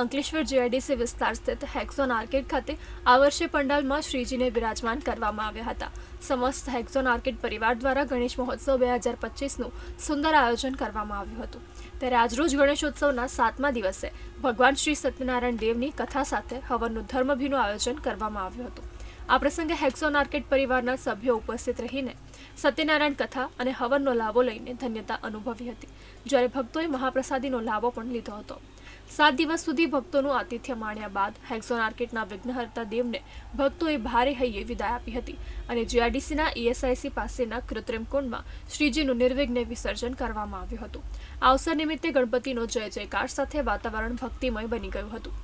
Ankleshwar GIDC વિસ્તાર સ્થિત હેક્ઝોન arcade ખાતે આ વર્ષે પંડાલમાં શ્રીજીને બિરાજમાન કરવામાં આવ્યા હતા. સમસ્ત હેક્ઝોન આર્કેડ પરિવાર દ્વારા ગણેશ મહોત્સવ બે હજાર પચીસનું સુંદર આયોજન કરવામાં આવ્યું હતું. ત્યારે આજરોજ ગણેશોત્સવના સાતમા દિવસે ભગવાન શ્રી સત્યનારાયણ દેવની કથા સાથે હવનનું ધર્મભીનું આયોજન કરવામાં આવ્યું હતું. આ પ્રસંગે હેક્ઝોન આર્કેડ પરિવારના સભ્યો ઉપસ્થિત રહીને સત્યનારાયણ કથા અને હવનનો લાભો લઈને ધન્યતા અનુભવી હતી. જ્યારે ભક્તોએ મહાપ્રસાદીનો લાભો પણ લીધો હતો. સાત દિવસ સુધી ભક્તોનું આતિથ્ય માણ્યા બાદ હેક્ઝોન આર્કેટના વિઘ્નહર્તા દેવને ભક્તોએ ભારે હૈયે વિદાય આપી હતી અને જીઆરડીસીના ઈએસઆઈસી પાસેના કૃત્રિમ કુંડમાં શ્રીજીનું નિર્વિઘ્ને વિસર્જન કરવામાં આવ્યું હતું. આ અવસર નિમિત્તે ગણપતિનો જય જયકાર સાથે વાતાવરણ ભક્તિમય બની ગયું હતું.